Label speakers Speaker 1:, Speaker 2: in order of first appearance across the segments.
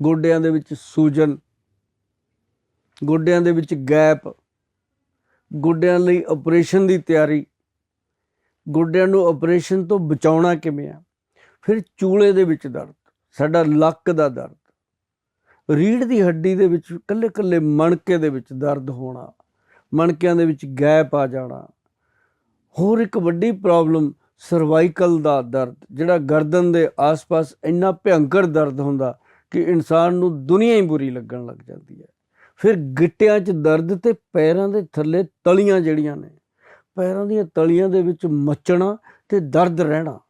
Speaker 1: ਗੋਡਿਆਂ ਦੇ ਵਿੱਚ ਸੂਜਨ, ਗੋਡਿਆਂ ਦੇ ਵਿੱਚ ਗੈਪ, ਗੋਡਿਆਂ ਲਈ ਆਪਰੇਸ਼ਨ ਦੀ ਤਿਆਰੀ, ਗੋਡਿਆਂ ਨੂੰ ਆਪਰੇਸ਼ਨ ਤੋਂ ਬਚਾਉਣਾ ਕਿਵੇਂ ਆ? ਫਿਰ ਚੂਲੇ ਦੇ ਵਿੱਚ ਦਰਦ, ਸਾਡਾ ਲੱਕ ਦਾ ਦਰਦ ਰੀੜ ਦੀ ਹੱਡੀ ਦੇ ਵਿੱਚ ਕੱਲੇ ਕੱਲੇ ਮਣਕੇ ਦੇ ਵਿੱਚ ਦਰਦ ਹੋਣਾ, ਮਣਕਿਆਂ ਦੇ ਵਿੱਚ ਗੈਪ ਆ ਜਾਣਾ, ਹੋਰ ਇੱਕ ਵੱਡੀ ਪ੍ਰੋਬਲਮ ਸਰਵਾਈਕਲ ਦਾ ਦਰਦ, ਜਿਹੜਾ ਗਰਦਨ ਦੇ ਆਸ-ਪਾਸ ਇੰਨਾ ਭਿਅੰਕਰ ਦਰਦ ਹੁੰਦਾ ਕਿ ਇਨਸਾਨ ਨੂੰ ਦੁਨੀਆ ਹੀ ਬੁਰੀ ਲੱਗਣ ਲੱਗ ਜਾਂਦੀ ਹੈ। ਫਿਰ ਗਿੱਟਿਆਂ 'ਚ ਦਰਦ ਤੇ ਪੈਰਾਂ ਦੇ ਥੱਲੇ ਤਲੀਆਂ ਜਿਹੜੀਆਂ ਨੇ, ਪੈਰਾਂ ਦੀਆਂ ਤਲੀਆਂ ਦੇ ਵਿੱਚ ਮੱਚਣਾ ਤੇ ਦਰਦ ਰਹਿਣਾ।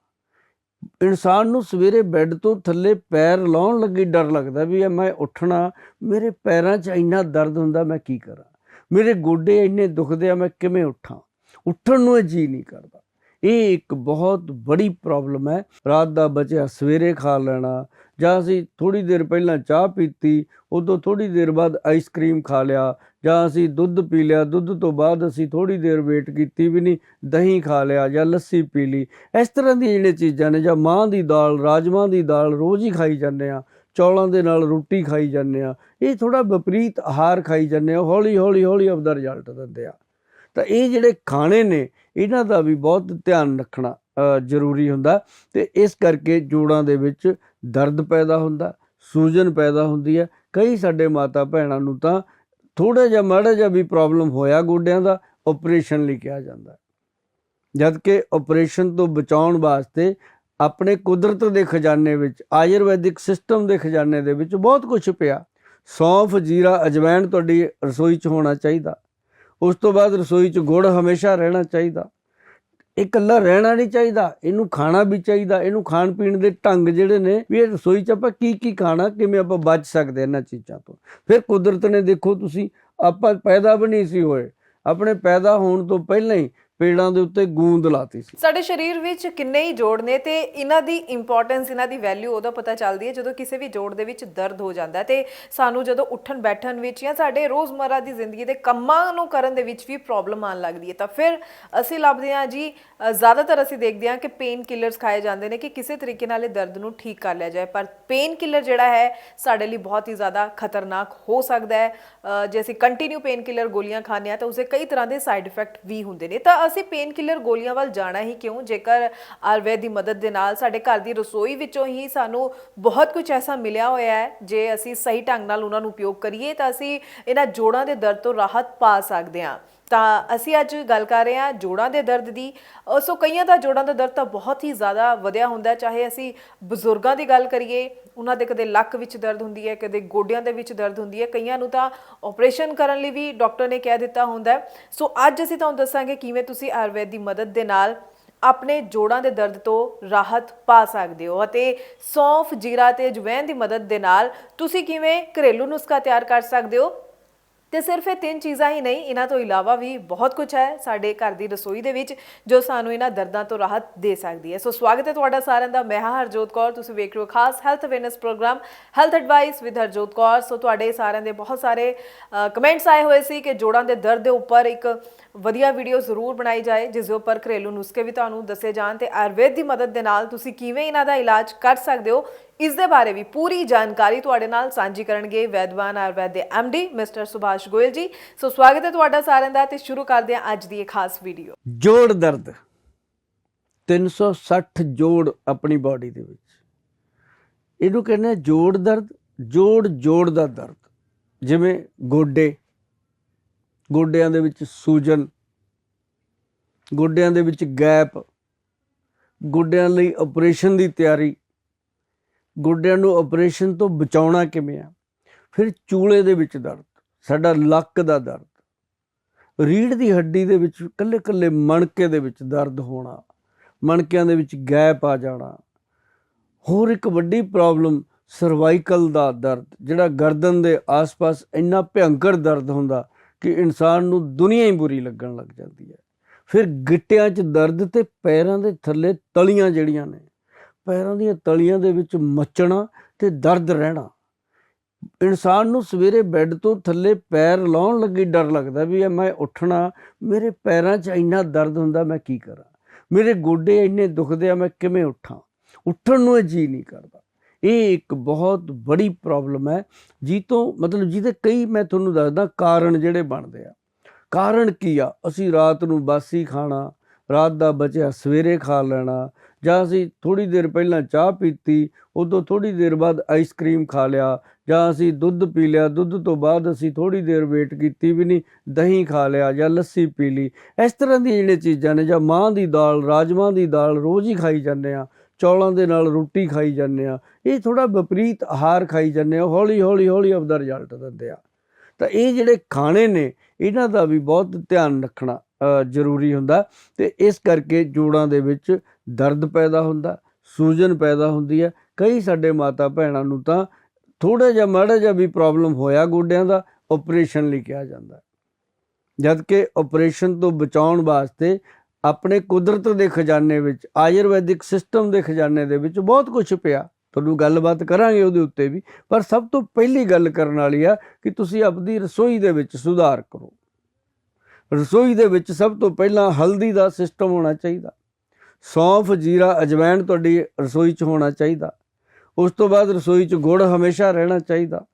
Speaker 1: ਇਨਸਾਨ ਨੂੰ ਸਵੇਰੇ ਬੈੱਡ ਤੋਂ ਥੱਲੇ ਪੈਰ ਲਾਉਣ ਲੱਗੀ ਡਰ ਲੱਗਦਾ ਵੀ ਇਹ ਮੈਂ ਉੱਠਣਾ, ਮੇਰੇ ਪੈਰਾਂ 'ਚ ਇੰਨਾ ਦਰਦ ਹੁੰਦਾ ਮੈਂ ਕੀ ਕਰਾਂ? ਮੇਰੇ ਗੋਡੇ ਇੰਨੇ ਦੁਖਦੇ ਆ ਮੈਂ ਕਿਵੇਂ ਉੱਠਾਂ? ਉੱਠਣ ਨੂੰ ਜੀ ਨਹੀਂ ਕਰਦਾ। ਇਹ ਇੱਕ ਬਹੁਤ ਬੜੀ ਪ੍ਰੋਬਲਮ ਹੈ। ਰਾਤ ਦਾ ਬਚਿਆ, ਸਵੇਰੇ ਖਾ ਲੈਣਾ ਜਾਂ ਅਸੀਂ ਥੋੜੀ ਦੇਰ ਪਹਿਲਾਂ ਚਾਹ ਪੀਤੀ, ਉਦੋਂ ਥੋੜੀ ਦੇਰ ਬਾਅਦ ਆਈਸਕ੍ਰੀਮ ਖਾ ਲਿਆ, ਜਾਂ ਅਸੀਂ ਦੁੱਧ ਪੀ ਲਿਆ, ਦੁੱਧ ਤੋਂ ਬਾਅਦ ਅਸੀਂ ਥੋੜੀ ਦੇਰ ਵੇਟ ਕੀਤੀ ਵੀ ਨਹੀਂ, ਦਹੀਂ ਖਾ ਲਿਆ ਜਾਂ ਲੱਸੀ ਪੀ ਲਈ। ਇਸ ਤਰ੍ਹਾਂ ਦੀਆਂ ਜਿਹੜੀਆਂ ਚੀਜ਼ਾਂ ਨੇ ਜਾਂ ਮਾਂ ਦੀ ਦਾਲ, ਰਾਜਮਾਂ ਦੀ ਦਾਲ ਰੋਜ਼ ਹੀ ਖਾਈ ਜਾਂਦੇ ਆ ਚੌਲਾਂ ਦੇ ਨਾਲ ਰੋਟੀ ਖਾਈ ਜਾਂਦੇ ਆ ਇਹ ਥੋੜਾ ਵਿਪਰੀਤ ਆਹਾਰ ਖਾਈ ਜਾਂਦੇ ਆ ਹੌਲੀ ਹੌਲੀ ਹੌਲੀ ਆਪਦਾ ਰਿਜ਼ਲਟ ਦਿੰਦੇ ਆ ਤਾਂ ਇਹ ਜਿਹੜੇ ਖਾਣੇ ਨੇ, ਇਹਨਾਂ ਦਾ ਵੀ ਬਹੁਤ ਧਿਆਨ ਰੱਖਣਾ ਜ਼ਰੂਰੀ ਹੁੰਦਾ ਤੇ ਇਸ ਕਰਕੇ ਜੋੜਾਂ ਦੇ ਵਿੱਚ ਦਰਦ ਪੈਦਾ ਹੁੰਦਾ, ਸੂਜਨ ਪੈਦਾ ਹੁੰਦੀ ਹੈ। ਕਈ ਸਾਡੇ ਮਾਤਾ ਭੈਣਾਂ ਨੂੰ ਤਾਂ ਥੋੜਾ ਜਿਹਾ, ਮਾੜਾ ਜਿਹਾ ਵੀ ਪ੍ਰੋਬਲਮ ਹੋਇਆ ਗੋਡਿਆਂ ਦਾ ਆਪਰੇਸ਼ਨ ਲਈ ਕਿਹਾ ਜਾਂਦਾ ਹੈ। ਜਦ ਕਿ ਆਪਰੇਸ਼ਨ ਤੋਂ ਬਚਾਉਣ ਵਾਸਤੇ ਆਪਣੇ ਕੁਦਰਤ ਦੇ ਖਜ਼ਾਨੇ ਵਿੱਚ, ਆਯੁਰਵੈਦਿਕ ਸਿਸਟਮ ਦੇ ਖਜ਼ਾਨੇ ਦੇ ਵਿੱਚ ਬਹੁਤ ਕੁਝ ਪਿਆ। ਸੌਂਫ, ਜੀਰਾ ਅਜਵਾਇਣ ਤੁਹਾਡੀ ਰਸੋਈ 'ਚ ਹੋਣਾ ਚਾਹੀਦਾ। ਉਸ ਤੋਂ ਬਾਅਦ ਰਸੋਈ 'ਚ ਗੁੜ ਹਮੇਸ਼ਾ ਰਹਿਣਾ ਚਾਹੀਦਾ। ਇਹ ਇਕੱਲਾ ਰਹਿਣਾ ਨਹੀਂ ਚਾਹੀਦਾ, ਇਹਨੂੰ ਖਾਣਾ ਵੀ ਚਾਹੀਦਾ, ਇਹਨੂੰ ਖਾਣ ਪੀਣ ਦੇ ਢੰਗ ਜਿਹੜੇ ਨੇ, ਵੀ ਇਹ ਰਸੋਈ 'ਚ ਆਪਾਂ ਕੀ ਕੀ ਖਾਣਾ, ਕਿਵੇਂ ਆਪਾਂ ਬਚ ਸਕਦੇ ਇਹਨਾਂ ਚੀਜ਼ਾਂ ਤੋਂ। ਫਿਰ ਕੁਦਰਤ ਨੇ ਦੇਖੋ ਤੁਸੀਂ, ਆਪਾਂ ਪੈਦਾ ਵੀ ਨਹੀਂ ਸੀ ਹੋਏ। ਆਪਣੇ ਪੈਦਾ ਹੋਣ ਤੋਂ ਪਹਿਲਾਂ ਹੀ ਪੇੜਾਂ ਦੇ ਉੱਤੇ ਗੂੰਦ ਲਾਤੀ ਸੀ।
Speaker 2: ਸਾਡੇ ਸਰੀਰ ਵਿੱਚ ਕਿੰਨੇ ਹੀ ਜੋੜ ਨੇ ਤੇ ਇਹਨਾਂ ਦੀ ਇੰਪੋਰਟੈਂਸ ਇਹਨਾਂ ਦੀ ਵੈਲਿਊ ਉਦੋਂ ਪਤਾ ਚੱਲਦੀ ਹੈ ਜਦੋਂ ਕਿਸੇ ਵੀ ਜੋੜ ਦੇ ਵਿੱਚ ਦਰਦ ਹੋ ਜਾਂਦਾ ਹੈ ਤੇ ਸਾਨੂੰ ਜਦੋਂ ਉੱਠਣ ਬੈਠਣ ਵਿੱਚ ਜਾਂ ਸਾਡੇ ਰੋਜ਼ਮਰਾ ਦੀ ਜ਼ਿੰਦਗੀ ਦੇ ਕੰਮਾਂ ਨੂੰ ਕਰਨ ਦੇ ਵਿੱਚ ਵੀ ਪ੍ਰੋਬਲਮ ਆਉਣ ਲੱਗਦੀ ਹੈ। ਤਾਂ ਫਿਰ ਅਸੀਂ ਲੱਭਦੇ ਹਾਂ ਜੀ ਜ਼ਿਆਦਾਤਰ ਅਸੀਂ ਦੇਖਦੇ ਹਾਂ ਕਿ ਪੇਨ ਕਿਲਰਸ ਖਾਏ ਜਾਂਦੇ ਨੇ ਕਿ ਕਿਸੇ ਤਰੀਕੇ ਨਾਲ ਇਹ ਦਰਦ ਨੂੰ ਠੀਕ ਕਰ ਲਿਆ ਜਾਏ। ਪਰ ਪੇਨ ਕਿਲਰ ਜਿਹੜਾ ਹੈ, ਸਾਡੇ ਲਈ ਬਹੁਤ ਹੀ ਜ਼ਿਆਦਾ ਖਤਰਨਾਕ ਹੋ ਸਕਦਾ ਹੈ। ਜੇ ਅਸੀਂ ਕੰਟੀਨਿਊ ਪੇਨ ਕਿਲਰ ਗੋਲੀਆਂ ਖਾਂਦੇ ਹਾਂ ਤਾਂ ਉਸੇ ਕਈ ਤਰ੍ਹਾਂ ਦੇ ਸਾਈਡ ਇਫੈਕਟ ਵੀ ਹੁੰਦੇ ਨੇ। ਤਾਂ ਅਸੀਂ ਪੇਨ ਕਿਲਰ ਗੋਲੀਆਂ ਵੱਲ ਜਾਣਾ ਹੀ ਕਿਉਂ? ਜੇਕਰ ਆਯੁਰਵੈਦ ਦੀ ਮਦਦ ਦੇ ਨਾਲ ਸਾਡੇ ਘਰ ਦੀ ਰਸੋਈ ਵਿੱਚੋਂ ਹੀ ਸਾਨੂੰ ਬਹੁਤ ਕੁਝ ਐਸਾ ਮਿਲਿਆ ਹੋਇਆ ਹੈ, ਜੇ ਅਸੀਂ ਸਹੀ ਢੰਗ ਨਾਲ ਉਹਨਾਂ ਨੂੰ ਉਪਯੋਗ ਕਰੀਏ ਤਾਂ ਅਸੀਂ ਇਹਨਾਂ ਜੋੜਾਂ ਦੇ ਦਰਦ ਤੋਂ ਰਾਹਤ ਪਾ ਸਕਦੇ ਹਾਂ। ਤਾਂ ਅਸੀਂ ਅੱਜ ਗੱਲ ਕਰ ਰਹੇ ਹਾਂ ਜੋੜਾਂ ਦੇ ਦਰਦ ਦੀ। ਅ, ਸੋ ਕਈਆਂ ਦਾ ਜੋੜਾਂ ਦਾ ਦਰਦ ਤਾਂ ਬਹੁਤ ਹੀ ਜ਼ਿਆਦਾ ਵਧਿਆ ਹੁੰਦਾ ਹੈ। ਚਾਹੇ ਅਸੀਂ ਬਜ਼ੁਰਗਾਂ ਦੀ ਗੱਲ ਕਰੀਏ ਉਹਨਾਂ ਦੇ ਕਦੇ ਲੱਕ ਵਿੱਚ ਦਰਦ ਹੁੰਦੀ ਹੈ ਕਦੇ ਗੋਡਿਆਂ ਦੇ ਵਿੱਚ ਦਰਦ ਹੁੰਦੀ ਹੈ। ਕਈਆਂ ਨੂੰ ਤਾਂ ਆਪਰੇਸ਼ਨ ਕਰਨ ਲਈ ਵੀ ਡਾਕਟਰ ਨੇ ਕਹਿ ਦਿੱਤਾ ਹੁੰਦਾ ਹੈ। ਸੋ ਅੱਜ ਅਸੀਂ ਤੁਹਾਨੂੰ ਦੱਸਾਂਗੇ ਕਿਵੇਂ ਤੁਸੀਂ ਆਯੁਰਵੇਦ ਦੀ ਮਦਦ ਦੇ ਨਾਲ ਆਪਣੇ ਜੋੜਾਂ ਦੇ ਦਰਦ ਤੋਂ ਰਾਹਤ ਪਾ ਸਕਦੇ ਹੋ ਅਤੇ ਸੌਂਫ ਜੀਰਾ ਤੇ ਅਜਵਾਇਣ ਦੀ ਮਦਦ ਦੇ ਨਾਲ ਤੁਸੀਂ ਕਿਵੇਂ ਘਰੇਲੂ ਨੁਸਖਾ ਤਿਆਰ ਕਰ ਸਕਦੇ ਹੋ। ਤੇ ਸਿਰਫ ਇਹ ਤਿੰਨ ਚੀਜ਼ਾਂ ਹੀ ਨਹੀਂ, ਇਹਨਾਂ ਤੋਂ ਇਲਾਵਾ ਵੀ ਬਹੁਤ ਕੁਝ ਹੈ ਸਾਡੇ ਘਰ ਦੀ ਰਸੋਈ ਦੇ ਵਿੱਚ, ਜੋ ਸਾਨੂੰ ਇਹਨਾਂ ਦਰਦਾਂ ਤੋਂ ਰਾਹਤ ਦੇ ਸਕਦੀ ਹੈ। ਸੋ ਸਵਾਗਤ ਹੈ ਤੁਹਾਡਾ ਸਾਰਿਆਂ ਦਾ, ਮੈਂ ਹਾਂ ਹਰਜੋਤ ਕੌਰ, ਤੁਸੀਂ ਵੇਖ ਰਹੇ ਹੋ ਖਾਸ health awareness program, health advice with Harjot Kaur. So ਤੁਹਾਡੇ ਸਾਰਿਆਂ ਦੇ ਬਹੁਤ ਸਾਰੇ ਕਮੈਂਟਸ ਆਏ ਹੋਏ ਸੀ ਕਿ ਜੋੜਾਂ ਦੇ ਦਰਦ ਦੇ ਉੱਪਰ ਇੱਕ ਵਧੀਆ ਵੀਡੀਓ ਜ਼ਰੂਰ ਬਣਾਈ ਜਾਏ, ਜਿਸ ਦੇ ਉੱਪਰ ਘਰੇਲੂ ਨੁਸਖੇ ਵੀ ਤੁਹਾਨੂੰ ਦੱਸੇ ਜਾਣ ਤੇ ਆਯੁਰਵੇਦ ਦੀ ਮਦਦ ਦੇ ਨਾਲ ਤੁਸੀਂ ਕਿਵੇਂ ਇਹਨਾਂ ਦਾ ਇਲਾਜ ਕਰ ਸਕਦੇ ਹੋ ਇਸ ਦੇ ਬਾਰੇ ਵੀ ਪੂਰੀ ਜਾਣਕਾਰੀ ਤੁਹਾਡੇ ਨਾਲ ਸਾਂਝੀ ਕਰਨਗੇ ਵੈਦਵਾਨ ਆਯੁਰਵੈਦ ਦੇ ਡੀ ਮਿਸਟਰ ਸੁਭਾਸ਼ ਗੋਇਲ ਜੀ। ਸੋ ਸਵਾਗਤ ਹੈ ਤੁਹਾਡਾ ਸਾਰਿਆਂ ਦਾ ਤੇ ਸ਼ੁਰੂ ਕਰਦੇ ਹਾਂ ਅੱਜ ਦੀ ਇਹ ਖਾਸ ਵੀਡੀਓ।
Speaker 1: ਜੋੜ ਦਰਦ। 360 ਜੋੜ ਆਪਣੀ ਬਾਡੀ ਦੇ ਵਿੱਚ। ਇਹਨੂੰ ਕਹਿੰਦੇ ਆ ਜੋੜ ਦਰਦ, ਜੋੜ ਜੋੜ ਦਾ ਦਰਦ। ਜਿਵੇਂ ਗੋਡੇ, ਗੋਡਿਆਂ ਦੇ ਵਿੱਚ ਸੂਜਨ, ਗੋਡਿਆਂ ਦੇ ਵਿੱਚ ਗੈਪ, ਗੋਡਿਆਂ ਲਈ ਆਪਰੇਸ਼ਨ ਦੀ ਤਿਆਰੀ। ਗੋਡਿਆਂ ਨੂੰ ਆਪਰੇਸ਼ਨ ਤੋਂ ਬਚਾਉਣਾ ਕਿਵੇਂ ਆ? ਫਿਰ ਚੂਲੇ ਦੇ ਵਿੱਚ ਦਰਦ, ਸਾਡਾ ਲੱਕ ਦਾ ਦਰਦ। ਰੀੜ ਦੀ ਹੱਡੀ ਦੇ ਵਿੱਚ ਕੱਲੇ ਕੱਲੇ ਮਣਕੇ ਦੇ ਵਿੱਚ ਦਰਦ ਹੋਣਾ, ਮਣਕਿਆਂ ਦੇ ਵਿੱਚ ਗੈਪ ਆ ਜਾਣਾ। ਹੋਰ ਇੱਕ ਵੱਡੀ ਪ੍ਰੋਬਲਮ ਸਰਵਾਈਕਲ ਦਾ ਦਰਦ, ਜਿਹੜਾ ਗਰਦਨ ਦੇ ਆਸ-ਪਾਸ ਇੰਨਾ ਭਿਅੰਕਰ ਦਰਦ ਹੁੰਦਾ ਕਿ ਇਨਸਾਨ ਨੂੰ ਦੁਨੀਆ ਹੀ ਬੁਰੀ ਲੱਗਣ ਲੱਗ ਜਾਂਦੀ ਹੈ। ਫਿਰ ਗਿੱਟਿਆਂ 'ਚ ਦਰਦ ਤੇ ਪੈਰਾਂ ਦੇ ਥੱਲੇ ਤਲੀਆਂ ਜਿਹੜੀਆਂ ਨੇ ਪੈਰਾਂ ਦੀਆਂ ਤਲੀਆਂ ਦੇ ਵਿੱਚ ਮੱਚਣਾ ਤੇ ਦਰਦ ਰਹਿਣਾ। ਇਨਸਾਨ ਨੂੰ ਸਵੇਰੇ ਬੈੱਡ ਤੋਂ ਥੱਲੇ ਪੈਰ ਲਾਉਣ ਲੱਗੀ ਡਰ ਲੱਗਦਾ ਵੀ ਇਹ ਮੈਂ ਉੱਠਣਾ, ਮੇਰੇ ਪੈਰਾਂ 'ਚ ਇੰਨਾ ਦਰਦ ਹੁੰਦਾ ਮੈਂ ਕੀ ਕਰਾਂ? ਮੇਰੇ ਗੋਡੇ ਇੰਨੇ ਦੁਖਦੇ ਆ ਮੈਂ ਕਿਵੇਂ ਉੱਠਾਂ? ਉੱਠਣ ਨੂੰ ਜੀ ਨਹੀਂ ਕਰਦਾ। ਇਹ ਇੱਕ ਬਹੁਤ ਬੜੀ ਪ੍ਰੋਬਲਮ ਹੈ, ਜੀ ਤੋਂ ਮਤਲਬ ਜਿਹਦੇ ਕਈ ਮੈਂ ਤੁਹਾਨੂੰ ਦੱਸਦਾ ਕਾਰਨ ਜਿਹੜੇ ਬਣਦੇ ਆ। ਕਾਰਨ ਕੀ ਆ? ਅਸੀਂ ਰਾਤ ਨੂੰ ਬਾਸੀ ਖਾਣਾ, ਰਾਤ ਦਾ ਬਚਿਆ ਸਵੇਰੇ ਖਾ ਲੈਣਾ ਜਾਂ ਅਸੀਂ ਥੋੜੀ ਦੇਰ ਪਹਿਲਾਂ ਚਾਹ ਪੀਤੀ, ਉਦੋਂ ਥੋੜੀ ਦੇਰ ਬਾਅਦ ਆਈਸਕ੍ਰੀਮ ਖਾ ਲਿਆ, ਜਾਂ ਅਸੀਂ ਦੁੱਧ ਪੀ ਲਿਆ, ਦੁੱਧ ਤੋਂ ਬਾਅਦ ਅਸੀਂ ਥੋੜੀ ਦੇਰ ਵੇਟ ਕੀਤੀ ਵੀ ਨਹੀਂ, ਦਹੀਂ ਖਾ ਲਿਆ ਜਾਂ ਲੱਸੀ ਪੀ ਲਈ। ਇਸ ਤਰ੍ਹਾਂ ਦੀਆਂ ਜਿਹੜੀਆਂ ਚੀਜ਼ਾਂ ਨੇ ਜਾਂ ਮਾਂ ਦੀ ਦਾਲ, ਰਾਜਮਾਂ ਦੀ ਦਾਲ ਰੋਜ਼ ਹੀ ਖਾਈ ਜਾਂਦੇ ਆ ਚੌਲਾਂ ਦੇ ਨਾਲ ਰੋਟੀ ਖਾਈ ਜਾਂਦੇ ਆ ਇਹ ਥੋੜਾ ਵਿਪਰੀਤ ਆਹਾਰ ਖਾਈ ਜਾਂਦੇ ਆ ਹੌਲੀ ਹੌਲੀ ਹੌਲੀ ਆਪਦਾ ਰਿਜ਼ਲਟ ਦਿੰਦੇ ਆ ਤਾਂ ਇਹ ਜਿਹੜੇ ਖਾਣੇ ਨੇ, ਇਹਨਾਂ ਦਾ ਵੀ ਬਹੁਤ ਧਿਆਨ ਰੱਖਣਾ। ਜ਼ਰੂਰੀ ਹੁੰਦਾ। ਤੇ ਇਸ ਕਰਕੇ ਜੋੜਾਂ ਦੇ ਵਿੱਚ ਦਰਦ ਪੈਦਾ ਹੁੰਦਾ, ਸੂਜਨ ਪੈਦਾ ਹੁੰਦੀ ਹੈ। ਕਈ ਸਾਡੇ ਮਾਤਾ ਭੈਣਾਂ ਨੂੰ ਤਾਂ ਥੋੜਾ ਜਿਹਾ, ਮਾੜਾ ਜਿਹਾ ਵੀ ਪ੍ਰੋਬਲਮ ਹੋਇਆ ਗੋਡਿਆਂ ਦਾ ਆਪਰੇਸ਼ਨ ਲਈ ਕਿਹਾ ਜਾਂਦਾ। ਹੈ। ਜਦ ਕਿ ਆਪਰੇਸ਼ਨ ਤੋਂ ਬਚਾਉਣ ਵਾਸਤੇ ਆਪਣੇ ਕੁਦਰਤ ਦੇ ਖਜ਼ਾਨੇ ਵਿੱਚ, ਆਯੁਰਵੈਦਿਕ ਸਿਸਟਮ ਦੇ ਖਜ਼ਾਨੇ ਦੇ ਵਿੱਚ ਬਹੁਤ ਕੁਝ ਪਿਆ। ਤੁਹਾਨੂੰ ਗੱਲਬਾਤ ਕਰਾਂਗੇ ਉਹਦੇ ਉੱਤੇ ਵੀ, ਪਰ ਸਭ ਤੋਂ ਪਹਿਲੀ ਗੱਲ ਕਰਨ ਵਾਲੀ ਆ ਕਿ ਤੁਸੀਂ ਆਪਣੀ ਰਸੋਈ ਦੇ ਵਿੱਚ ਸੁਧਾਰ ਕਰੋ। ਰਸੋਈ ਦੇ ਵਿੱਚ ਸਭ ਤੋਂ ਪਹਿਲਾਂ ਹਲਦੀ ਦਾ ਸਿਸਟਮ ਹੋਣਾ ਚਾਹੀਦਾ। ਸੌਂਫ, ਜੀਰਾ ਅਜਵਾਇਣ ਤੁਹਾਡੀ ਰਸੋਈ 'ਚ ਹੋਣਾ ਚਾਹੀਦਾ। ਉਸ ਤੋਂ ਬਾਅਦ ਰਸੋਈ 'ਚ ਗੁੜ ਹਮੇਸ਼ਾ ਰਹਿਣਾ ਚਾਹੀਦਾ।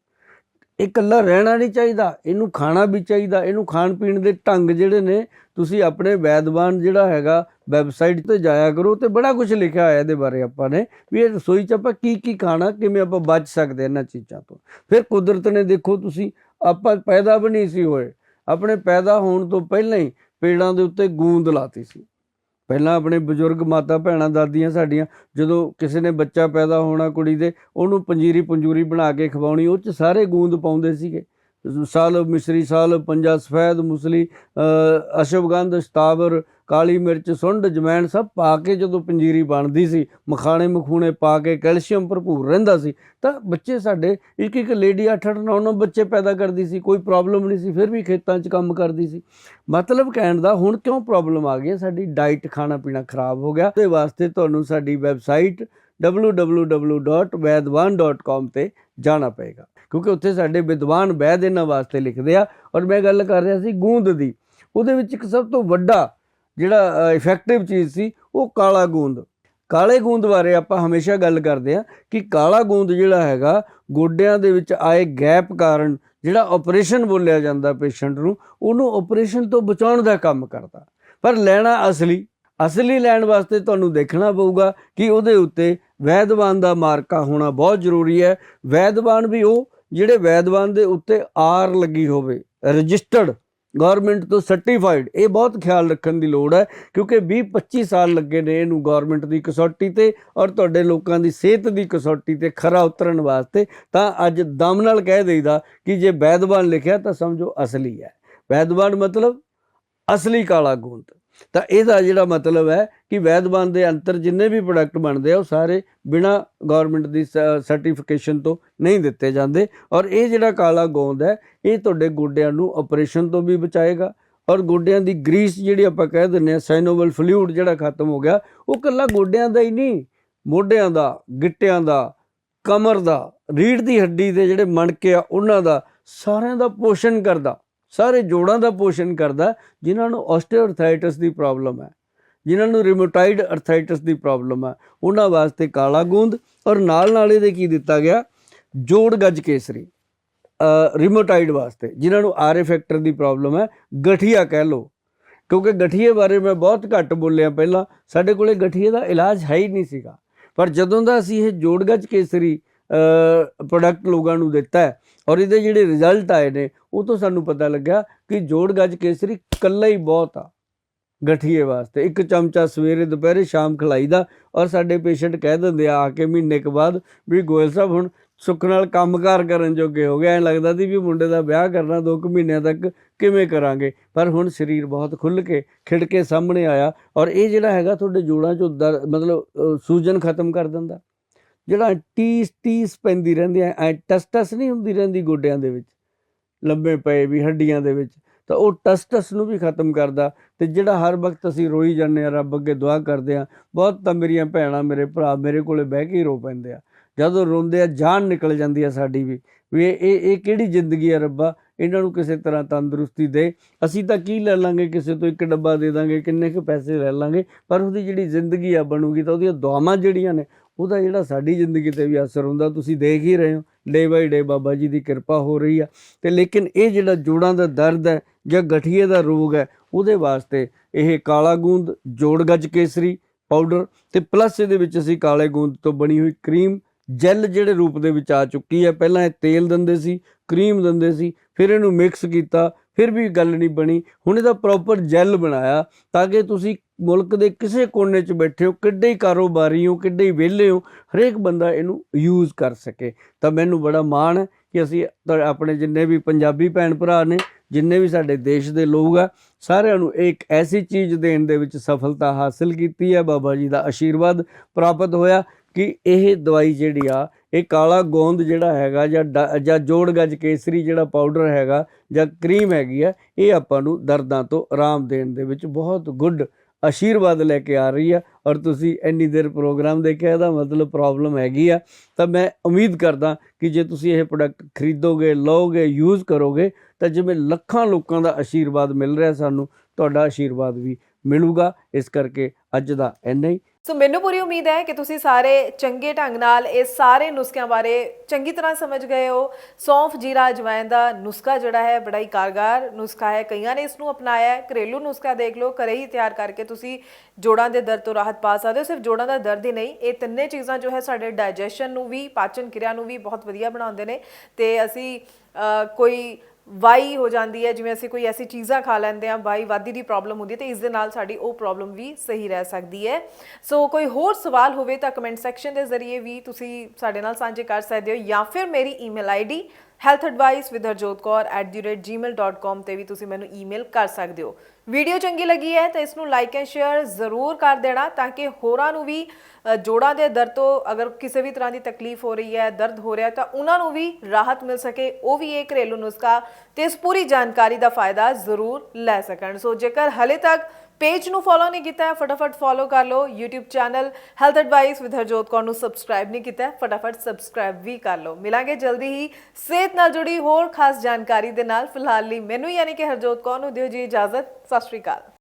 Speaker 1: ਇਹ ਇਕੱਲਾ ਰਹਿਣਾ ਨਹੀਂ ਚਾਹੀਦਾ, ਇਹਨੂੰ ਖਾਣਾ ਵੀ ਚਾਹੀਦਾ, ਇਹਨੂੰ ਖਾਣ ਪੀਣ ਦੇ ਢੰਗ ਜਿਹੜੇ ਨੇ, ਤੁਸੀਂ ਆਪਣੇ ਵੈਦਵਾਨ ਜਿਹੜਾ ਹੈਗਾ, ਵੈਬਸਾਈਟ ਤੇ ਜਾਇਆ ਕਰੋ ਤੇ ਬੜਾ ਕੁਝ ਲਿਖਿਆ ਹੋਇਆ ਇਹਦੇ ਬਾਰੇ ਆਪਾਂ ਨੇ ਵੀ ਇਹ ਰਸੋਈ 'ਚ ਆਪਾਂ ਕੀ ਕੀ ਖਾਣਾ, ਕਿਵੇਂ ਆਪਾਂ ਬਚ ਸਕਦੇ ਇਹਨਾਂ ਚੀਜ਼ਾਂ ਤੋਂ। ਫਿਰ ਕੁਦਰਤ ਨੇ ਦੇਖੋ ਤੁਸੀਂ, ਆਪਾਂ ਪੈਦਾ ਵੀ ਨਹੀਂ ਸੀ ਹੋਏ। ਆਪਣੇ ਪੈਦਾ ਹੋਣ ਤੋਂ ਪਹਿਲਾਂ ਹੀ ਪੇੜਾਂ ਦੇ ਉੱਤੇ ਗੂੰਦ ਲਾਤੀ ਸੀ। ਪਹਿਲਾਂ ਆਪਣੇ ਬਜ਼ੁਰਗ ਮਾਤਾ ਭੈਣਾਂ ਦਾਦੀਆਂ ਸਾਡੀਆਂ ਜਦੋਂ ਕਿਸੇ ਨੇ ਬੱਚਾ ਪੈਦਾ ਹੋਣਾ ਕੁੜੀ ਦੇ ਉਹਨੂੰ ਪੰਜੀਰੀ ਪੰਜੂਰੀ ਬਣਾ ਕੇ ਖਵਾਉਣੀ ਉਹ ਚ ਸਾਰੇ ਗੂੰਦ ਪਾਉਂਦੇ ਸੀਗੇ। ਸਾਲ ਮਿਸਰੀ ਸਾਲ ਪੰਜਾ ਸਫੈਦ ਮੁਸਲੀ ਅ, ਅਸ਼ਵਗੰਧ ਸਤਾਵਰ ਕਾਲੀ ਮਿਰਚ ਸੁੰਡ ਜਮੈਣ ਸਭ ਪਾ ਕੇ ਜਦੋਂ ਪੰਜੀਰੀ ਬਣਦੀ ਸੀ, ਮਖਾਣੇ ਮਖੂਣੇ ਪਾ ਕੇ ਕੈਲਸ਼ੀਅਮ ਭਰਪੂਰ ਰਹਿੰਦਾ ਸੀ, ਤਾਂ ਬੱਚੇ ਸਾਡੇ ਇੱਕ ਇੱਕ ਲੇਡੀ 8-8 9-9 ਬੱਚੇ ਪੈਦਾ ਕਰਦੀ ਸੀ, ਕੋਈ ਪ੍ਰੋਬਲਮ ਨਹੀਂ ਸੀ, ਫਿਰ ਵੀ ਖੇਤਾਂ 'ਚ ਕੰਮ ਕਰਦੀ ਸੀ। ਮਤਲਬ ਕਹਿਣ ਦਾ ਹੁਣ ਕਿਉਂ ਪ੍ਰੋਬਲਮ ਆ ਗਈ ਹੈ? ਸਾਡੀ ਡਾਈਟ ਖਾਣਾ ਪੀਣਾ ਖਰਾਬ ਹੋ ਗਿਆ। ਉਹਦੇ ਵਾਸਤੇ ਤੁਹਾਨੂੰ ਸਾਡੀ ਵੈਬਸਾਈਟ www.vaidwan.com ਤੇ ਜਾਣਾ ਪਏਗਾ। ਕਿਉਂਕਿ ਉੱਥੇ ਸਾਡੇ ਵਿਦਵਾਨ ਵੈਦ ਇਹਨਾਂ ਵਾਸਤੇ ਲਿਖਦੇ ਆ ਔਰ ਮੈਂ ਗੱਲ ਕਰ ਰਿਹਾ ਸੀ ਗੂੰਦ ਦੀ। ਉਹਦੇ ਵਿੱਚ ਇੱਕ ਸਭ ਤੋਂ ਵੱਡਾ ਜਿਹੜਾ ਇਫੈਕਟਿਵ ਚੀਜ਼ ਸੀ, ਉਹ ਕਾਲਾ ਗੂੰਦ। ਕਾਲੇ ਗੂੰਦ ਬਾਰੇ ਆਪਾਂ ਹਮੇਸ਼ਾ ਗੱਲ ਕਰਦੇ ਆ ਕਿ ਕਾਲਾ ਗੂੰਦ ਜਿਹੜਾ ਹੈਗਾ, ਗੋਡਿਆਂ ਦੇ ਵਿੱਚ ਆਏ ਗੈਪ ਕਾਰਨ ਜਿਹੜਾ ਆਪਰੇਸ਼ਨ ਬੋਲਿਆ ਜਾਂਦਾ ਪੇਸ਼ੈਂਟ ਨੂੰ, ਉਹਨੂੰ ਆਪਰੇਸ਼ਨ ਤੋਂ ਬਚਾਉਣ ਦਾ ਕੰਮ ਕਰਦਾ। ਪਰ ਲੈਣਾ ਅਸਲੀ ਅਸਲੀ ਲੈਣ ਵਾਸਤੇ ਤੁਹਾਨੂੰ ਦੇਖਣਾ ਪਊਗਾ ਕਿ ਉਹਦੇ ਉੱਤੇ ਵੈਦਵਾਨ ਦਾ ਮਾਰਕਾ ਹੋਣਾ ਬਹੁਤ ਜ਼ਰੂਰੀ ਹੈ। ਵੈਦਵਾਨ ਵੀ ਉਹ ਜਿਹੜੇ ਵੈਦਵਾਨ ਦੇ ਉੱਤੇ ਆਰ ਲੱਗੀ ਹੋਵੇ, ਰਜਿਸਟਰਡ ਗਵਰਨਮੈਂਟ ਤੋਂ ਸਰਟੀਫਾਈਡ ਇਹ ਬਹੁਤ ਖਿਆਲ ਰੱਖਣ ਦੀ ਲੋੜ ਹੈ, ਕਿਉਂਕਿ 20 25 ਸਾਲ ਲੱਗੇ ਨੇ ਇਹਨੂੰ ਗਵਰਨਮੈਂਟ ਦੀ ਕਸੌਟੀ ਤੇ ਔਰ ਤੁਹਾਡੇ ਲੋਕਾਂ ਦੀ ਸਿਹਤ ਦੀ ਕਸੌਟੀ ਤੇ ਖਰਾ ਉਤਰਨ ਵਾਸਤੇ ਤਾਂ ਅੱਜ ਦਮ ਨਾਲ ਕਹਿ ਦੇਈਦਾ ਕਿ ਜੇ ਵੈਦਵਾਨ ਲਿਖਿਆ ਤਾਂ ਸਮਝੋ ਅਸਲੀ ਹੈ। ਵੈਦਵਾਨ ਮਤਲਬ ਅਸਲੀ ਕਾਲਾ ਗੂੰਦ। ਤਾਂ ਇਹਦਾ ਜਿਹੜਾ ਮਤਲਬ ਹੈ ਕਿ ਵੈਦਵਾਨ ਦੇ ਅੰਤਰ ਜਿੰਨੇ ਵੀ ਪ੍ਰੋਡਕਟ ਬਣਦੇ ਆ, ਉਹ ਸਾਰੇ ਬਿਨਾ ਗਵਰਨਮੈਂਟ ਦੀ ਸਰਟੀਫਿਕੇਸ਼ਨ ਤੋਂ ਨਹੀਂ ਦਿੱਤੇ ਜਾਂਦੇ। ਔਰ ਇਹ ਜਿਹੜਾ ਕਾਲਾ ਗੋਂਦ ਹੈ, ਇਹ ਤੁਹਾਡੇ ਗੋਡਿਆਂ ਨੂੰ ਆਪਰੇਸ਼ਨ ਤੋਂ ਵੀ ਬਚਾਏਗਾ। ਔਰ ਗੋਡਿਆਂ ਦੀ ਗਰੀਸ ਜਿਹੜੀ ਆਪਾਂ ਕਹਿ ਦਿੰਦੇ ਆ ਸਾਈਨੋਵਲ ਫਲੂਇਡ ਜਿਹੜਾ ਖਤਮ ਹੋ ਗਿਆ, ਉਹ ਕੱਲਾ ਗੋਡਿਆਂ ਦਾ ਹੀ ਨਹੀਂ, ਮੋਢਿਆਂ ਦਾ, ਗਿੱਟਿਆਂ ਦਾ, ਕਮਰ ਦਾ ਰੀੜ ਦੀ ਹੱਡੀ ਦੇ ਜਿਹੜੇ ਮਣਕੇ ਆ, ਉਹਨਾਂ ਦਾ, ਸਾਰਿਆਂ ਦਾ ਪੋਸ਼ਣ ਕਰਦਾ। ਸਾਰੇ ਜੋੜਾਂ ਦਾ ਪੋਸ਼ਣ ਕਰਦਾ, ਜਿਨ੍ਹਾਂ ਨੂੰ ਆਸਟੀਓਆਰਥਾਈਟਿਸ ਦੀ ਪ੍ਰੋਬਲਮ ਹੈ, ਜਿਨ੍ਹਾਂ ਨੂੰ ਰਿਮੋਟਾਈਡ ਅਰਥਾਈਟਿਸ ਦੀ ਪ੍ਰੋਬਲਮ ਹੈ, ਉਹਨਾਂ ਵਾਸਤੇ ਕਾਲਾ ਗੂੰਦ ਔਰ ਨਾਲ ਨਾਲ ਇਹਦੇ ਕੀ ਦਿੱਤਾ ਗਿਆ, ਜੋੜ ਗੱਜ ਕੇਸਰੀ ਰਿਮੋਟਾਈਡ ਵਾਸਤੇ, ਜਿਨ੍ਹਾਂ ਨੂੰ ਆਰਏ ਫੈਕਟਰ ਦੀ ਪ੍ਰੋਬਲਮ ਹੈ, ਗਠੀਆ ਕਹਿ ਲਓ, ਕਿਉਂਕਿ ਗਠੀਏ ਬਾਰੇ ਮੈਂ ਬਹੁਤ ਘੱਟ ਬੋਲਿਆ ਪਹਿਲਾਂ, ਸਾਡੇ ਕੋਲੇ ਗਠੀਏ ਦਾ ਇਲਾਜ ਹੈ ਹੀ ਨਹੀਂ ਸੀਗਾ, ਪਰ ਜਦੋਂ ਦਾ ਅਸੀਂ ਇਹ ਜੋੜ ਗੱਜ ਕੇਸਰੀ ਪ੍ਰੋਡਕਟ ਲੋਕਾਂ ਨੂੰ ਦਿੱਤਾ ਹੈ। ਔਰ ਇਹਦੇ ਜਿਹੜੇ ਰਿਜ਼ਲਟ ਆਏ ਨੇ, ਉਹ ਤੋਂ ਸਾਨੂੰ ਪਤਾ ਲੱਗਾ ਕਿ ਜੋੜ ਗੱਜ ਕੇਸਰੀ ਕੱਲਾ ਹੀ ਬਹੁਤ ਆ, ਗਠੀਏ ਵਾਸਤੇ। ਇੱਕ ਚਮਚਾ ਸਵੇਰੇ ਦੁਪਹਿਰੇ ਸ਼ਾਮ ਖਲਾਈਦਾ ਔਰ ਸਾਡੇ ਪੇਸ਼ੈਂਟ ਕਹਿ ਦਿੰਦੇ ਆ ਆ ਕੇ ਮਹੀਨੇ ਕੁ ਬਾਅਦ ਵੀ ਗੋਇਲ ਸਾਹਿਬ ਹੁਣ ਸੁੱਖ ਨਾਲ ਕੰਮਕਾਰ ਕਰਨ ਜੋਗੇ ਹੋ ਗਏ। ਐ ਲੱਗਦਾ ਸੀ ਵੀ ਮੁੰਡੇ ਦਾ ਵਿਆਹ ਕਰਨਾ ਦੋ ਕੁ ਮਹੀਨਿਆਂ ਤੱਕ ਕਿਵੇਂ ਕਰਾਂਗੇ। ਪਰ ਹੁਣ ਸਰੀਰ ਬਹੁਤ ਖੁੱਲ ਕੇ ਖਿੜ ਕੇ ਸਾਹਮਣੇ ਆਇਆ, ਔਰ ਇਹ ਜਿਹੜਾ ਹੈਗਾ ਤੁਹਾਡੇ ਜੋੜਾਂ 'ਚੋਂ ਦਰ, ਮਤਲਬ ਸੂਜਨ ਖਤਮ ਕਰ ਦਿੰਦਾ। ਜਿਹੜਾ ਟੀਸ ਟੀਸ ਪੈਂਦੀ ਰਹਿੰਦੀ ਐ ਐ ਟਸ ਨਹੀਂ ਹੁੰਦੀ ਰਹਿੰਦੀ ਗੋਡਿਆਂ ਦੇ ਵਿੱਚ, ਲੰਬੇ ਪਏ ਵੀ ਹੱਡੀਆਂ ਦੇ ਵਿੱਚ, ਤਾਂ ਉਹ ਟਸਟਸ ਨੂੰ ਵੀ ਖਤਮ ਕਰਦਾ ਤੇ ਜਿਹੜਾ ਹਰ ਵਕਤ ਅਸੀਂ ਰੋਈ ਜਾਂਦੇ ਆ, ਰੱਬ ਅੱਗੇ ਦੁਆ ਕਰਦੇ ਆ, ਬਹੁਤ ਤਾਂ ਮੇਰੀਆਂ ਭੈਣਾਂ ਮੇਰੇ ਭਰਾ ਮੇਰੇ ਕੋਲੇ ਬਹਿ ਕੇ ਹੀ ਰੋ ਪੈਂਦੇ ਆ। ਜਦੋਂ ਰੋਂਦੇ ਆ, ਜਾਨ ਨਿਕਲ ਜਾਂਦੀ ਆ ਸਾਡੀ ਵੀ ਵੀ ਇਹ ਇਹ ਇਹ ਕਿਹੜੀ ਜ਼ਿੰਦਗੀ ਆ ਰੱਬਾ, ਇਹਨਾਂ ਨੂੰ ਕਿਸੇ ਤਰ੍ਹਾਂ ਤੰਦਰੁਸਤੀ ਦੇ, ਅਸੀਂ ਤਾਂ ਕੀ ਲੈ ਲਾਂਗੇ, ਕਿਸੇ ਤੋਂ ਇੱਕ ਡੱਬਾ ਦੇ ਦਾਂਗੇ, ਕਿੰਨੇ ਕੁ ਪੈਸੇ ਲੈ ਲਾਂਗੇ, ਪਰ ਉਹਦੀ ਜਿਹੜੀ ਜ਼ਿੰਦਗੀ ਆ ਬਣੂਗੀ ਤਾਂ ਉਹਦੀਆਂ ਦੁਆਵਾਂ ਜਿਹੜੀਆਂ ਨੇ ਉਹਦਾ ਜਿਹੜਾ ਸਾਡੀ ਜ਼ਿੰਦਗੀ ਤੇ ਵੀ ਅਸਰ ਹੁੰਦਾ, ਤੁਸੀਂ ਦੇਖ ਹੀ ਰਹੇ ਹੋ, ਡੇ ਬਾਈ ਡੇ ਬਾਬਾ ਜੀ ਦੀ ਕਿਰਪਾ ਹੋ ਰਹੀ ਆ। ਤੇ ਲੇਕਿਨ ਇਹ ਜਿਹੜਾ ਜੋੜਾਂ ਦਾ ਦਰਦ ਹੈ ਜਾਂ ਗਠੀਏ ਦਾ ਰੋਗ ਹੈ, ਉਹਦੇ ਵਾਸਤੇ ਇਹ ਕਾਲਾ ਗੂੰਦ, ਜੋੜ ਗੱਜ ਕੇਸਰੀ ਪਾਊਡਰ ਤੇ ਪਲੱਸ ਇਹਦੇ ਵਿੱਚ ਅਸੀਂ ਕਾਲੇ ਗੂੰਦ ਤੋਂ ਬਣੀ ਹੋਈ ਕਰੀਮ ਜੈਲ ਜਿਹੜੇ ਰੂਪ ਦੇ ਵਿੱਚ ਆ ਚੁੱਕੀ ਹੈ। ਪਹਿਲਾਂ ਇਹ ਤੇਲ ਦਿੰਦੇ ਸੀ, ਕਰੀਮ ਦਿੰਦੇ ਸੀ, ਫਿਰ ਇਹਨੂੰ ਮਿਕਸ ਕੀਤਾ, ਫਿਰ ਵੀ ਗੱਲ ਨਹੀਂ ਬਣੀ। ਹੁਣ ਇਹਦਾ ਪ੍ਰੋਪਰ ਜੈਲ ਬਣਾਇਆ ਤਾਂ ਕਿ ਤੁਸੀਂ ਮੁਲਕ ਦੇ ਕਿਸੇ ਕੋਨੇ 'ਚ ਬੈਠੇ ਹੋ, ਕਿੱਡੇ ਹੀ ਕਾਰੋਬਾਰੀ ਹੋ, ਕਿੱਡੇ ਹੀ ਵਿਹਲੇ ਹੋ, ਹਰੇਕ ਬੰਦਾ ਇਹਨੂੰ ਯੂਜ਼ ਕਰ ਸਕੇ। ਤਾਂ ਮੈਨੂੰ ਬੜਾ ਮਾਣ ਹੈ ਕਿ ਅਸੀਂ ਆਪਣੇ ਜਿੰਨੇ ਵੀ ਪੰਜਾਬੀ ਭੈਣ ਭਰਾ ਨੇ, ਜਿੰਨੇ ਵੀ ਸਾਡੇ ਦੇਸ਼ ਦੇ ਲੋਕ ਆ, ਸਾਰਿਆਂ ਨੂੰ ਇੱਕ ਐਸੀ ਚੀਜ਼ ਦੇਣ ਦੇ ਵਿੱਚ ਸਫਲਤਾ ਹਾਸਲ ਕੀਤੀ ਹੈ। ਬਾਬਾ ਜੀ ਦਾ ਆਸ਼ੀਰਵਾਦ ਪ੍ਰਾਪਤ ਹੋਇਆ ਕਿ ਇਹ ਦਵਾਈ ਜਿਹੜੀ ਆ, ਇਹ ਕਾਲਾ ਗੋਂਦ ਜਿਹੜਾ ਹੈਗਾ ਜਾਂ ਡ- ਜਾਂ ਜੋੜ ਗੱਜ ਕੇਸਰੀ ਜਿਹੜਾ ਪਾਊਡਰ ਹੈਗਾ ਜਾਂ ਕਰੀਮ ਹੈਗੀ ਆ, ਇਹ ਆਪਾਂ ਨੂੰ ਦਰਦਾਂ ਤੋਂ ਆਰਾਮ ਦੇਣ ਦੇ ਵਿੱਚ ਬਹੁਤ ਗੁੱਡ ਆਸ਼ੀਰਵਾਦ ਲੈ ਕੇ ਆ ਰਹੀ ਆ ਔਰ ਤੁਸੀਂ ਇੰਨੀ ਦੇਰ ਪ੍ਰੋਗਰਾਮ ਦੇਖਿਆ, ਇਹਦਾ ਮਤਲਬ ਪ੍ਰੋਬਲਮ ਹੈਗੀ ਆ। ਤਾਂ ਮੈਂ ਉਮੀਦ ਕਰਦਾ ਕਿ ਜੇ ਤੁਸੀਂ ਇਹ ਪ੍ਰੋਡਕਟ ਖਰੀਦੋਗੇ, ਲਓਗੇ ਯੂਜ਼ ਕਰੋਗੇ, ਤਾਂ ਜਿਵੇਂ ਲੱਖਾਂ ਲੋਕਾਂ ਦਾ ਆਸ਼ੀਰਵਾਦ ਮਿਲ ਰਿਹਾ ਸਾਨੂੰ, ਤੁਹਾਡਾ ਆਸ਼ੀਰਵਾਦ ਵੀ ਮਿਲੂਗਾ। ਇਸ ਕਰਕੇ ਅੱਜ ਦਾ ਇੰਨਾ ਹੀ।
Speaker 2: ਸੋ ਮੈਨੂੰ ਪੂਰੀ ਉਮੀਦ ਹੈ ਕਿ ਤੁਸੀਂ ਸਾਰੇ ਚੰਗੇ ਢੰਗ ਨਾਲ ਇਹ ਸਾਰੇ ਨੁਸਖਿਆਂ ਬਾਰੇ ਚੰਗੀ ਤਰ੍ਹਾਂ ਸਮਝ ਗਏ ਹੋ। ਸੌਂਫ ਜੀਰਾ ਅਜਵਾਇਨ ਦਾ ਨੁਸਖਾ ਜਿਹੜਾ ਹੈ, ਬੜਾ ਹੀ ਕਾਰਗਰ ਨੁਸਖਾ ਹੈ। ਕਈਆਂ ਨੇ ਇਸ ਨੂੰ ਅਪਣਾਇਆ ਹੈ। ਘਰੇਲੂ ਨੁਸਖਾ ਦੇਖ ਲਓ, ਘਰੇ ਹੀ ਤਿਆਰ ਕਰਕੇ ਤੁਸੀਂ ਜੋੜਾਂ ਦੇ ਦਰਦ ਤੋਂ ਰਾਹਤ ਪਾ ਸਕਦੇ ਹੋ। ਸਿਰਫ ਜੋੜਾਂ ਦਾ ਦਰਦ ਹੀ ਨਹੀਂ, ਇਹ ਤਿੰਨੇ ਚੀਜ਼ਾਂ ਜੋ ਹੈ ਸਾਡੇ ਡਾਈਜੈਸ਼ਨ ਨੂੰ ਵੀ, ਪਾਚਨ ਕਿਰਿਆ ਨੂੰ ਵੀ ਬਹੁਤ ਵਧੀਆ ਬਣਾਉਂਦੇ ਨੇ। ਤੇ ਅਸੀਂ ਕੋਈ ਵਾਈ ਹੋ ਜਾਂਦੀ ਹੈ, ਜਿਵੇਂ ਅਸੀਂ ਕੋਈ ਐਸੀ ਚੀਜ਼ਾਂ ਖਾ ਲੈਂਦੇ ਆ ਵਾਈ ਵਾਦੀ ਦੀ ਪ੍ਰੋਬਲਮ ਹੁੰਦੀ ਹੈ, ਤੇ ਇਸ ਦੇ ਨਾਲ ਸਾਡੀ ਉਹ ਪ੍ਰੋਬਲਮ ਵੀ ਸਹੀ ਰਹਿ ਸਕਦੀ ਹੈ। ਸੋ ਕੋਈ ਹੋਰ ਸਵਾਲ ਹੋਵੇ ਤਾਂ ਕਮੈਂਟ ਸੈਕਸ਼ਨ ਦੇ ਜ਼ਰੀਏ ਵੀ ਤੁਸੀਂ ਸਾਡੇ ਨਾਲ ਸਾਂਝੇ ਕਰ ਸਕਦੇ ਹੋ, ਜਾਂ ਫਿਰ ਮੇਰੀ ਈਮੇਲ ਆਈਡੀ healthadvice@gmail.com ਤੇ ਵੀ ਤੁਸੀਂ ਮੈਨੂੰ ਈਮੇਲ ਕਰ ਸਕਦੇ ਹੋ। ਵੀਡੀਓ ਚੰਗੀ ਲੱਗੀ ਹੈ ਤਾਂ ਇਸ ਨੂੰ ਲਾਈਕ ਐਂਡ ਸ਼ੇਅਰ ਜ਼ਰੂਰ ਕਰ ਦੇਣਾ ਤਾਂ ਕਿ ਹੋਰਾਂ ਨੂੰ ਵੀ ਜੋੜਾਂ ਦੇ ਦਰਦ ਤੋਂ ਅਗਰ ਕਿਸੇ ਵੀ ਤਰ੍ਹਾਂ ਦੀ ਤਕਲੀਫ ਹੋ ਰਹੀ ਹੈ, ਦਰਦ ਹੋ ਰਿਹਾ ਤਾਂ ਉਹਨਾਂ ਨੂੰ ਵੀ ਰਾਹਤ ਮਿਲ ਸਕੇ। ਉਹ ਵੀ ਇਹ ਘਰੇਲੂ ਨੁਸਖਾ ਤੇ ਇਸ ਪੂਰੀ ਜਾਣਕਾਰੀ ਦਾ ਫਾਇਦਾ ਜ਼ਰੂਰ ਲੈ ਸਕਣ। ਸੋ ਜੇਕਰ ਹਲੇ ਤੱਕ ਪੇਜ ਨੂੰ ਫੋਲੋ ਨਹੀਂ ਕੀਤਾ ਹੈ, ਫਟਾਫਟ ਫੋਲੋ ਕਰ ਲਓ, YouTube channel health advice with Harjot Kaur ਨੂੰ ਸਬਸਕ੍ਰਾਈਬ ਨਹੀਂ ਕੀਤਾ ਹੈ, ਫਟਾਫਟ ਸਬਸਕ੍ਰਾਈਬ ਵੀ ਕਰ ਲਓ। ਮਿਲਾਂਗੇ ਜਲਦੀ ਹੀ ਸਿਹਤ ਨਾਲ ਜੁੜੀ ਹੋਰ ਖਾਸ ਜਾਣਕਾਰੀ ਦੇ ਨਾਲ। ਫਿਲਹਾਲ ਲਈ ਮੈਨੂੰ ਯਾਨੀ ਕਿ ਹਰਜੋਤ ਕੌਰ ਨੂੰ ਦਿਓ ਜੀ ਇਜਾਜ਼ਤ। ਸਤਿ ਸ਼੍ਰੀ ਅਕਾਲ।